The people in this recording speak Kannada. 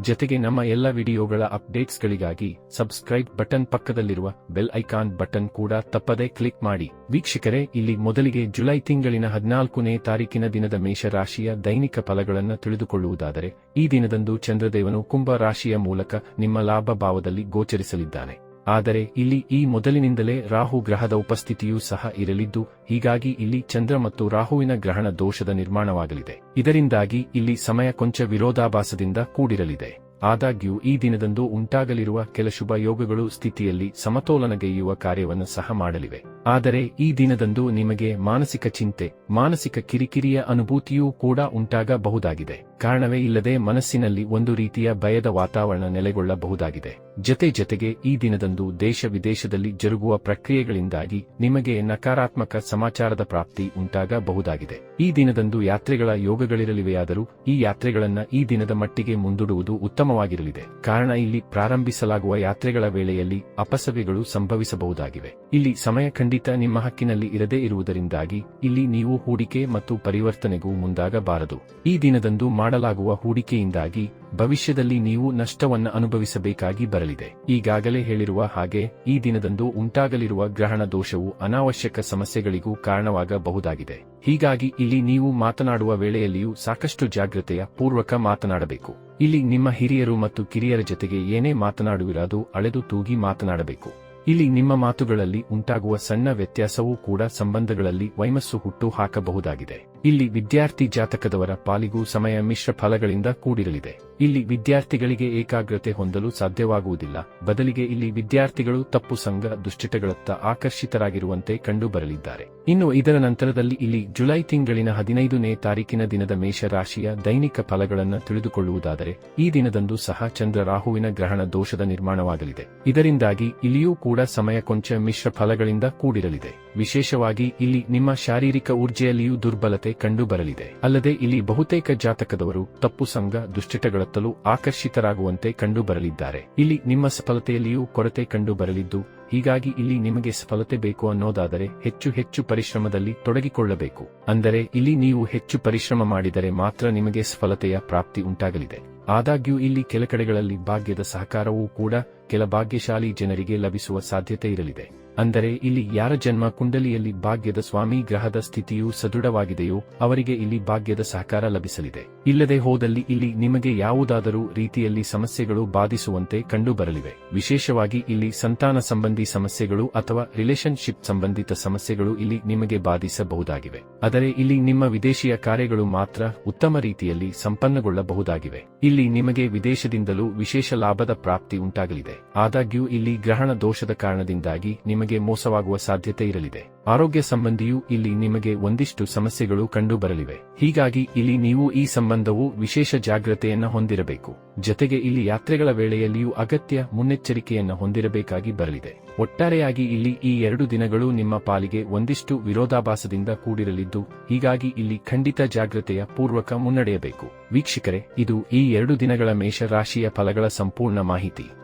ಜತೆಗೆ ನಮ್ಮ ಎಲ್ಲ ವಿಡಿಯೋಗಳ ಅಪ್ಡೇಟ್ಸ್ಗಳಿಗಾಗಿ ಸಬ್ಸ್ಕ್ರೈಬ್ ಬಟನ್ ಪಕ್ಕದಲ್ಲಿರುವ ಬೆಲ್ ಐಕಾನ್ ಬಟನ್ ಕೂಡ ತಪ್ಪದೇ ಕ್ಲಿಕ್ ಮಾಡಿ. ವೀಕ್ಷಕರೇ, ಇಲ್ಲಿ ಮೊದಲಿಗೆ ಜುಲೈ ತಿಂಗಳಿನ ಹದಿನಾಲ್ಕನೇ ತಾರೀಕಿನ ದಿನದ ಮೇಷರಾಶಿಯ ದೈನಿಕ ಫಲಗಳನ್ನು ತಿಳಿದುಕೊಳ್ಳುವುದಾದರೆ, ಈ ದಿನದಂದು ಚಂದ್ರದೇವನು ಕುಂಭ ರಾಶಿಯ ಮೂಲಕ ನಿಮ್ಮ ಲಾಭ ಭಾವದಲ್ಲಿ ಗೋಚರಿಸಲಿದ್ದಾನೆ. ಆದರೆ ಇಲ್ಲಿ ಈ ಮೊದಲಿನಿಂದಲೇ ರಾಹು ಗ್ರಹದ ಉಪಸ್ಥಿತಿಯೂ ಸಹ ಇರಲಿದ್ದು, ಹೀಗಾಗಿ ಇಲ್ಲಿ ಚಂದ್ರ ಮತ್ತು ರಾಹುವಿನ ಗ್ರಹಣ ದೋಷದ ನಿರ್ಮಾಣವಾಗಲಿದೆ. ಇದರಿಂದಾಗಿ ಇಲ್ಲಿ ಸಮಯ ಕೊಂಚ ವಿರೋಧಾಭಾಸದಿಂದ ಕೂಡಿರಲಿದೆ. ಆದಾಗ್ಯೂ ಈ ದಿನದಂದು ಉಂಟಾಗಲಿರುವ ಕೆಲ ಶುಭ ಯೋಗಗಳು ಸ್ಥಿತಿಯಲ್ಲಿ ಸಮತೋಲನಗೈಯುವ ಕಾರ್ಯವನ್ನು ಸಹ ಮಾಡಲಿವೆ. ಆದರೆ ಈ ದಿನದಂದು ನಿಮಗೆ ಮಾನಸಿಕ ಚಿಂತೆ, ಮಾನಸಿಕ ಕಿರಿಕಿರಿಯ ಅನುಭೂತಿಯೂ ಕೂಡ ಉಂಟಾಗಬಹುದಾಗಿದೆ. ಕಾರಣವೇ ಇಲ್ಲದೆ ಮನಸ್ಸಿನಲ್ಲಿ ಒಂದು ರೀತಿಯ ಭಯದ ವಾತಾವರಣ ನೆಲೆಗೊಳ್ಳಬಹುದಾಗಿದೆ. ಜತೆ ಜತೆಗೆ ಈ ದಿನದಂದು ದೇಶ ವಿದೇಶದಲ್ಲಿ ಜರುಗುವ ಪ್ರಕ್ರಿಯೆಗಳಿಂದಾಗಿ ನಿಮಗೆ ನಕಾರಾತ್ಮಕ ಸಮಾಚಾರದ ಪ್ರಾಪ್ತಿ ಉಂಟಾಗಬಹುದಾಗಿದೆ. ಈ ದಿನದಂದು ಯಾತ್ರೆಗಳ ಯೋಗಗಳಿರಲಿವೆಯಾದರೂ ಈ ಯಾತ್ರೆಗಳನ್ನ ಈ ದಿನದ ಮಟ್ಟಿಗೆ ಮುಂದೂಡುವುದು ಉತ್ತಮವಾಗಿರಲಿದೆ. ಕಾರಣ ಇಲ್ಲಿ ಪ್ರಾರಂಭಿಸಲಾಗುವ ಯಾತ್ರೆಗಳ ವೇಳೆಯಲ್ಲಿ ಅಪಸವ್ಯಗಳು ಸಂಭವಿಸಬಹುದಾಗಿವೆ. ಇಲ್ಲಿ ಸಮಯ ಖಂಡಿತ ನಿಮ್ಮ ಹಕ್ಕಿನಲ್ಲಿ ಇರದೇ ಇರುವುದರಿಂದಾಗಿ ಇಲ್ಲಿ ನೀವು ಹೂಡಿಕೆ ಮತ್ತು ಪರಿವರ್ತನೆಗೂ ಮುಂದಾಗಬಾರದು. ಈ ದಿನದಂದು ಮಾಡಲಾಗುವ ಹೂಡಿಕೆಯಿಂದಾಗಿ ಭವಿಷ್ಯದಲ್ಲಿ ನೀವು ನಷ್ಟವನ್ನು ಅನುಭವಿಸಬೇಕಾಗಿ ಬರಲಿದೆ. ಈಗಾಗಲೇ ಹೇಳಿರುವ ಹಾಗೆ, ಈ ದಿನದಂದು ಉಂಟಾಗಲಿರುವ ಗ್ರಹಣ ದೋಷವು ಅನಾವಶ್ಯಕ ಸಮಸ್ಯೆಗಳಿಗೂ ಕಾರಣವಾಗಬಹುದಾಗಿದೆ. ಹೀಗಾಗಿ ಇಲ್ಲಿ ನೀವು ಮಾತನಾಡುವ ವೇಳೆಯಲ್ಲಿಯೂ ಸಾಕಷ್ಟು ಜಾಗ್ರತೆಯ ಪೂರ್ವಕ ಮಾತನಾಡಬೇಕು. ಇಲ್ಲಿ ನಿಮ್ಮ ಹಿರಿಯರು ಮತ್ತು ಕಿರಿಯರ ಜೊತೆಗೆ ಏನೇ ಮಾತನಾಡುವಿರಾದು ಅಳೆದು ತೂಗಿ ಮಾತನಾಡಬೇಕು. ಇಲ್ಲಿ ನಿಮ್ಮ ಮಾತುಗಳಲ್ಲಿ ಉಂಟಾಗುವ ಸಣ್ಣ ವ್ಯತ್ಯಾಸವೂ ಕೂಡ ಸಂಬಂಧಗಳಲ್ಲಿ ವೈಮಸ್ಸು ಹುಟ್ಟು ಹಾಕಬಹುದಾಗಿದೆ. ಇಲ್ಲಿ ವಿದ್ಯಾರ್ಥಿ ಜಾತಕದವರ ಪಾಲಿಗೂ ಸಮಯ ಮಿಶ್ರ ಫಲಗಳಿಂದ ಕೂಡಿರಲಿದೆ. ಇಲ್ಲಿ ವಿದ್ಯಾರ್ಥಿಗಳಿಗೆ ಏಕಾಗ್ರತೆ ಹೊಂದಲು ಸಾಧ್ಯವಾಗುವುದಿಲ್ಲ. ಬದಲಿಗೆ ಇಲ್ಲಿ ವಿದ್ಯಾರ್ಥಿಗಳು ತಪ್ಪು ಸಂಘ ದುಶ್ಚಟಗಳತ್ತ ಆಕರ್ಷಿತರಾಗಿರುವಂತೆ ಕಂಡುಬರಲಿದ್ದಾರೆ. ಇನ್ನು ಇದರ ನಂತರದಲ್ಲಿ ಇಲ್ಲಿ ಜುಲೈ ತಿಂಗಳಿನ ಹದಿನೈದನೇ ತಾರೀಕಿನ ದಿನದ ಮೇಷರಾಶಿಯ ದೈನಿಕ ಫಲಗಳನ್ನು ತಿಳಿದುಕೊಳ್ಳುವುದಾದರೆ ಈ ದಿನದಂದು ಸಹ ಚಂದ್ರ ರಾಹುವಿನ ಗ್ರಹಣ ದೋಷದ ನಿರ್ಮಾಣವಾಗಲಿದೆ. ಇದರಿಂದಾಗಿ ಇಲ್ಲಿಯೂ ಕೂಡ ಸಮಯ ಕೊಂಚ ಮಿಶ್ರ ಫಲಗಳಿಂದ ಕೂಡಿರಲಿದೆ. ವಿಶೇಷವಾಗಿ ಇಲ್ಲಿ ನಿಮ್ಮ ಶಾರೀರಿಕ ಊರ್ಜೆಯಲ್ಲಿಯೂ ದುರ್ಬಲತೆ ಕಂಡುಬರಲಿದೆ. ಅಲ್ಲದೆ ಇಲ್ಲಿ ಬಹುತೇಕ ಜಾತಕದವರು ತಪ್ಪು ಸಂಘ ದುಶ್ಚಟಗಳತ್ತಲೂ ಆಕರ್ಷಿತರಾಗುವಂತೆ ಕಂಡುಬರಲಿದ್ದಾರೆ. ಇಲ್ಲಿ ನಿಮ್ಮ ಸಫಲತೆಯಲ್ಲಿಯೂ ಕೊರತೆ ಕಂಡುಬರಲಿದ್ದು, ಹೀಗಾಗಿ ಇಲ್ಲಿ ನಿಮಗೆ ಸಫಲತೆ ಬೇಕು ಅನ್ನೋದಾದರೆ ಹೆಚ್ಚು ಹೆಚ್ಚು ಪರಿಶ್ರಮದಲ್ಲಿ ತೊಡಗಿಕೊಳ್ಳಬೇಕು. ಅಂದರೆ ಇಲ್ಲಿ ನೀವು ಹೆಚ್ಚು ಪರಿಶ್ರಮ ಮಾಡಿದರೆ ಮಾತ್ರ ನಿಮಗೆ ಸಫಲತೆಯ ಪ್ರಾಪ್ತಿ ಉಂಟಾಗಲಿದೆ. ಆದಾಗ್ಯೂ ಇಲ್ಲಿ ಕೆಲ ಕಡೆಗಳಲ್ಲಿ ಭಾಗ್ಯದ ಸಹಕಾರವೂ ಕೂಡ ಕೆಲ ಭಾಗ್ಯಶಾಲಿ ಜನರಿಗೆ ಲಭಿಸುವ ಸಾಧ್ಯತೆ ಇರಲಿದೆ. ಅಂದರೆ ಇಲ್ಲಿ ಯಾರ ಜನ್ಮ ಕುಂಡಲಿಯಲ್ಲಿ ಭಾಗ್ಯದ ಸ್ವಾಮಿ ಗ್ರಹದ ಸ್ಥಿತಿಯು ಸದೃಢವಾಗಿದೆಯೋ ಅವರಿಗೆ ಇಲ್ಲಿ ಭಾಗ್ಯದ ಸಹಕಾರ ಲಭಿಸಲಿದೆ. ಇಲ್ಲದೆ ಹೋದಲ್ಲಿ ಇಲ್ಲಿ ನಿಮಗೆ ಯಾವುದಾದರೂ ರೀತಿಯಲ್ಲಿ ಸಮಸ್ಯೆಗಳು ಬಾಧಿಸುವಂತೆ ಕಂಡುಬರಲಿವೆ. ವಿಶೇಷವಾಗಿ ಇಲ್ಲಿ ಸಂತಾನ ಸಂಬಂಧಿ ಸಮಸ್ಯೆಗಳು ಅಥವಾ ರಿಲೇಶನ್ಶಿಪ್ ಸಂಬಂಧಿತ ಸಮಸ್ಯೆಗಳು ಇಲ್ಲಿ ನಿಮಗೆ ಬಾಧಿಸಬಹುದಾಗಿವೆ. ಆದರೆ ಇಲ್ಲಿ ನಿಮ್ಮ ವಿದೇಶಿಯ ಕಾರ್ಯಗಳು ಮಾತ್ರ ಉತ್ತಮ ರೀತಿಯಲ್ಲಿ ಸಂಪನ್ನಗೊಳ್ಳಬಹುದಾಗಿವೆ. ಇಲ್ಲಿ ನಿಮಗೆ ವಿದೇಶದಿಂದಲೂ ವಿಶೇಷ ಲಾಭದ ಪ್ರಾಪ್ತಿ ಉಂಟಾಗಲಿದೆ. ಆದಾಗ್ಯೂ ಇಲ್ಲಿ ಗ್ರಹಣ ದೋಷದ ಕಾರಣದಿಂದಾಗಿ ನಿಮಗೆ ಮೋಸವಾಗುವ ಸಾಧ್ಯತೆ ಇರಲಿದೆ. ಆರೋಗ್ಯ ಸಂಬಂಧಿಯೂ ಇಲ್ಲಿ ನಿಮಗೆ ಒಂದಿಷ್ಟು ಸಮಸ್ಯೆಗಳು ಕಂಡುಬರಲಿವೆ. ಹೀಗಾಗಿ ಇಲ್ಲಿ ನೀವು ಈ ಸಂಬಂಧವು ವಿಶೇಷ ಜಾಗ್ರತೆಯನ್ನು ಹೊಂದಿರಬೇಕು. ಜತೆಗೆ ಇಲ್ಲಿ ಯಾತ್ರೆಗಳ ವೇಳೆಯಲ್ಲಿಯೂ ಅಗತ್ಯ ಮುನ್ನೆಚ್ಚರಿಕೆಯನ್ನು ಹೊಂದಿರಬೇಕಾಗಿ ಬರಲಿದೆ. ಒಟ್ಟಾರೆಯಾಗಿ ಇಲ್ಲಿ ಈ ಎರಡು ದಿನಗಳು ನಿಮ್ಮ ಪಾಲಿಗೆ ಒಂದಿಷ್ಟು ವಿರೋಧಾಭಾಸದಿಂದ ಕೂಡಿರಲಿದ್ದು, ಹೀಗಾಗಿ ಇಲ್ಲಿ ಖಂಡಿತ ಜಾಗ್ರತೆಯ ಪೂರ್ವಕ ಮುನ್ನಡೆಯಬೇಕು. ವೀಕ್ಷಕರೇ, ಇದು ಈ ಎರಡು ದಿನಗಳ ಮೇಷ ರಾಶಿಯ ಫಲಗಳ ಸಂಪೂರ್ಣ ಮಾಹಿತಿ.